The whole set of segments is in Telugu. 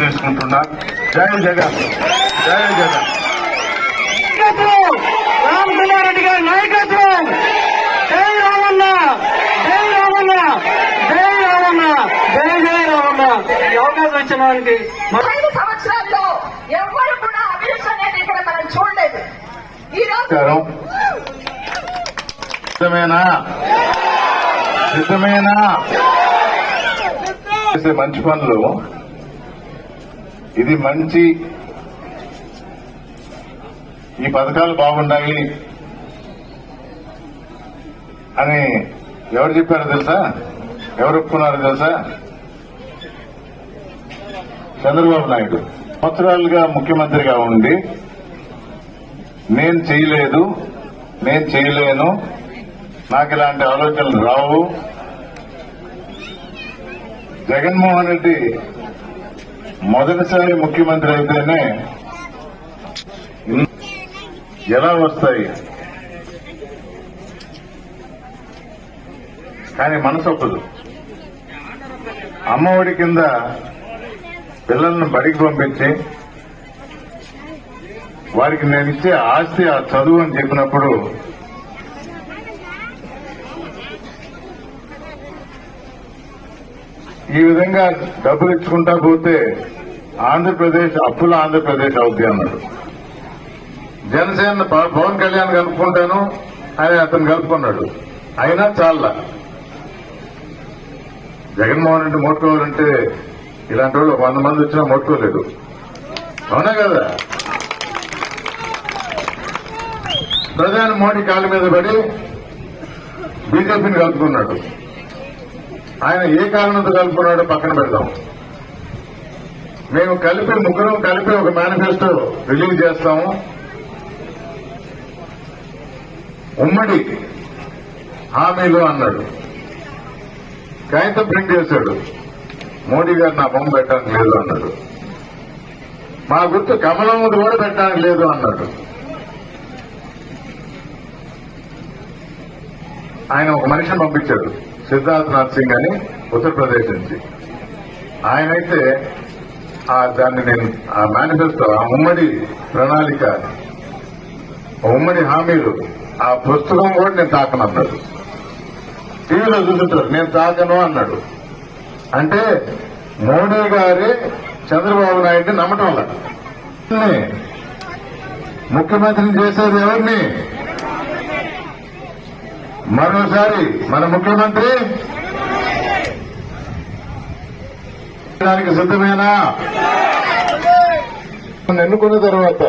తీసుకుంటున్నా జై జగన్. జై జగన్. రామ్ కుమార్ రెడ్డి గారి నాయకత్వం జై రామన్న జై రామన్న జై రామన్న జై జై రామన్న ఐదు సంవత్సరాల్లో ఎవ్వరు కూడా అభివృద్ధి అనేది ఇక్కడ మనం చూడలేదు. ఈ రోజు సిద్ధమేనా సిద్ధమేనా చేసే మంచి పనులు. ఇది మంచి ఈ పథకాలు బాగున్నాయి అని ఎవరు చెప్పారో తెలుసా? ఎవరు ఒప్పుకున్నారో తెలుసా? చంద్రబాబు నాయుడు. సంవత్సరాలుగా ముఖ్యమంత్రిగా ఉండి నేను చేయలేదు నేను చేయలేను నాకు ఇలాంటి ఆలోచనలు రావు. జగన్మోహన్ రెడ్డి మొదటిసారి ముఖ్యమంత్రి అయితేనే ఎలా వస్తాయి? కానీ మనసు ఒప్పదు అమ్మఒడి కింద పిల్లలను బడికి పంపించి వారికి నేను ఇచ్చే ఆస్తి ఆ చదువు అని చెప్పినప్పుడు ఈ విధంగా డబ్బులు ఇచ్చుకుంటా పోతే ఆంధ్రప్రదేశ్ అప్పుల ఆంధ్రప్రదేశ్ అవుద్ది అన్నాడు. జనసేన పవన్ కళ్యాణ్ కలుపుకుంటాను అని అతను కలుపుకున్నాడు. అయినా చాలా జగన్మోహన్ రెడ్డి మోట్టుకోవాలంటే ఇలాంటి వాళ్ళు వంద మంది వచ్చినా మొట్టుకోలేదు. అవునా కదా? ప్రధాని మోడీ కాళ్ళ మీద పడి బీజేపీని కలుపుకున్నాడు. ఆయన ఏ కారణంతో కలుపుకున్నాడో పక్కన పెడదాం. మేము కలిపి ముగ్గురం కలిపి ఒక మేనిఫెస్టో రిలీజ్ చేస్తాము. ఉమ్మడి హామీలు అన్నాడు. కాగితం ప్రింట్ చేశాడు. మోడీ గారు నా బొమ్మ పెట్టడానికి లేదు అన్నాడు. మా గుర్తు కమలం కూడా పెట్టడానికి లేదు అన్నాడు. ఆయన ఒక మనిషిని పంపించాడు సిద్ధార్థ్ నాథ్ సింగ్ అని ఉత్తరప్రదేశ్ నుంచి. ఆయనైతే ఆ దాన్ని నేను ఆ మేనిఫెస్టో ఆ ఉమ్మడి ప్రణాళిక ఆ ఉమ్మడి హామీలు ఆ పుస్తకం కూడా నేను తాకనన్నాడు. టీవీలో చూసుంటారు నేను తాకను అన్నాడు. అంటే మోడీ గారి చంద్రబాబు నాయుడిని నమ్మటం వల్ల. ముఖ్యమంత్రిని చేసేది ఎవరిని? మరోసారి మన ముఖ్యమంత్రి? దానికి సిద్ధమేనా? ఎన్నుకున్న తర్వాత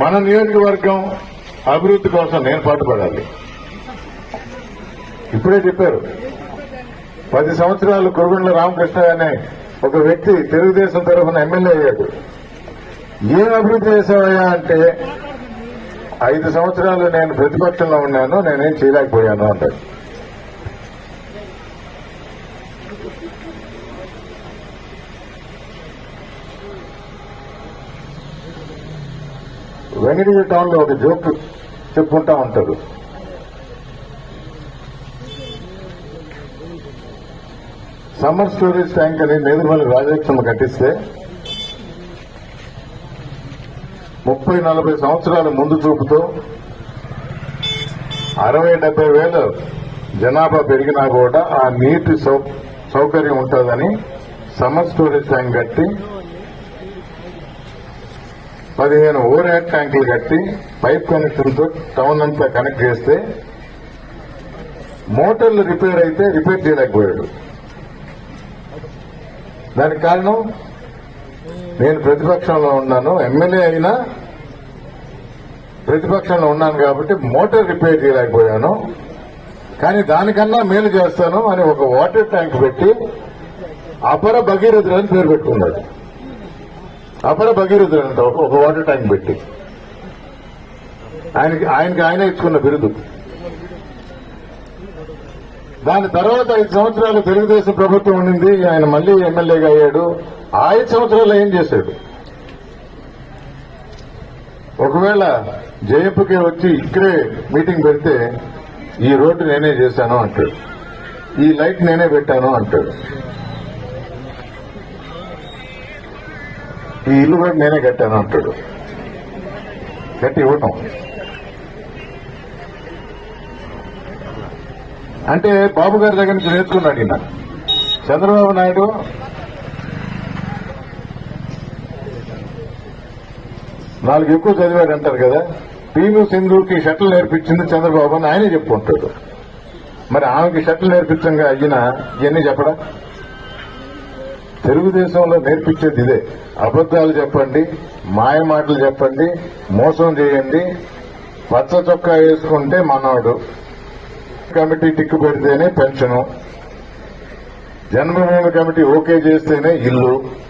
మన నియోజకవర్గం అభివృద్ధి కోసం నేను పాటుపడాలి. ఇప్పుడే చెప్పారు. పది సంవత్సరాలు కురుగుండ్ల రామకృష్ణ అనే ఒక వ్యక్తి తెలుగుదేశం తరఫున ఎమ్మెల్యే అయ్యాడు. ఏం అభివృద్ధి చేసావయ్యా అంటే ఐదు సంవత్సరాలు నేను ప్రతిపక్షంలో ఉన్నాను నేనేం చేయలేకపోయాను అంటాడు. వెంకటగిరి టౌన్లో ఒక జోక్ చెప్పుకుంటా ఉంటారు సమ్మర్ స్టోరేజ్ ట్యాంక్ అని నేదురుమల్లి రాజలక్ష్మి కట్టిస్తే ముప్పై నలభై సంవత్సరాల ముందు చూపుతో అరవై డెబ్బై వేలు జనాభా పెరిగినా కూడా ఆ నీటి సౌ- సౌకర్యం ఉంటుందని సమ్మర్ స్టోరేజ్ ట్యాంక్ కట్టి పదిహేను ఓవర్ హెడ్ ట్యాంకులు కట్టి పైప్ కనెక్షన్తో టౌన్ అంతా కనెక్ట్ చేస్తే మోటార్లు రిపేర్ అయితే రిపేర్ చేయలేకపోయాడు. దానికి కారణం? నేను ప్రతిపక్షంలో ఉన్నాను. ఎమ్మెల్యే అయినా ప్రతిపక్షంలో ఉన్నాను కాబట్టి మోటార్ రిపేర్ చేయలేకపోయాను. కానీ దానికన్నా మేలు చేస్తాను అని ఒక వాటర్ ట్యాంక్ పెట్టి అపర భగీరథుడు అని పేరు పెట్టుకున్నాడు. అపర భగీరథుడు అంట ఒక- ఒక వాటర్ ట్యాంక్ పెట్టి. ఆయనకి ఆయనకి ఆయన ఇచ్చుకున్న బిరుదు. దాని తర్వాత ఐదు సంవత్సరాలు తెలుగుదేశం ప్రభుత్వం ఉండింది. ఆయన మళ్ళీ ఎమ్మెల్యేగా అయ్యాడు. ఆ ఐదు సంవత్సరాలు ఏం చేశాడు? ఒకవేళ జయపుకే వచ్చి ఇక్కడే మీటింగ్ పెడితే ఈ రోడ్డు నేనే చేశాను అంటాడు. ఈ లైట్ నేనే పెట్టాను అంటాడు. ఈ ఇల్లు కూడా నేనే కట్టాను అంటాడు. కట్టి ఇవ్వటం. అంటే బాబు గారి దగ్గర నుంచి నేర్చుకున్నాడు ఈయన. చంద్రబాబు నాయుడు నాలుగు ఎక్కువ చదివాడు అంటారు కదా. పీను సింధుకి షటిల్ నేర్పించింది చంద్రబాబు అని ఆయనే చెప్పుకుంటాడు మరి ఆమెకి షటిల్ నేర్పించంగా అయిన ఇవన్నీ చెప్పడా? తెలుగుదేశంలో నేర్పించేది ఇదే. అబద్దాలు చెప్పండి మాయ మాటలు చెప్పండి మోసం చేయండి పచ్చ చొక్కా వేసుకుంటే మనవాడు కమిటీ టిక్కు పెడితేనే పెన్షను. జన్మభూమి కమిటీ ఓకే చేస్తేనే ఇల్లు.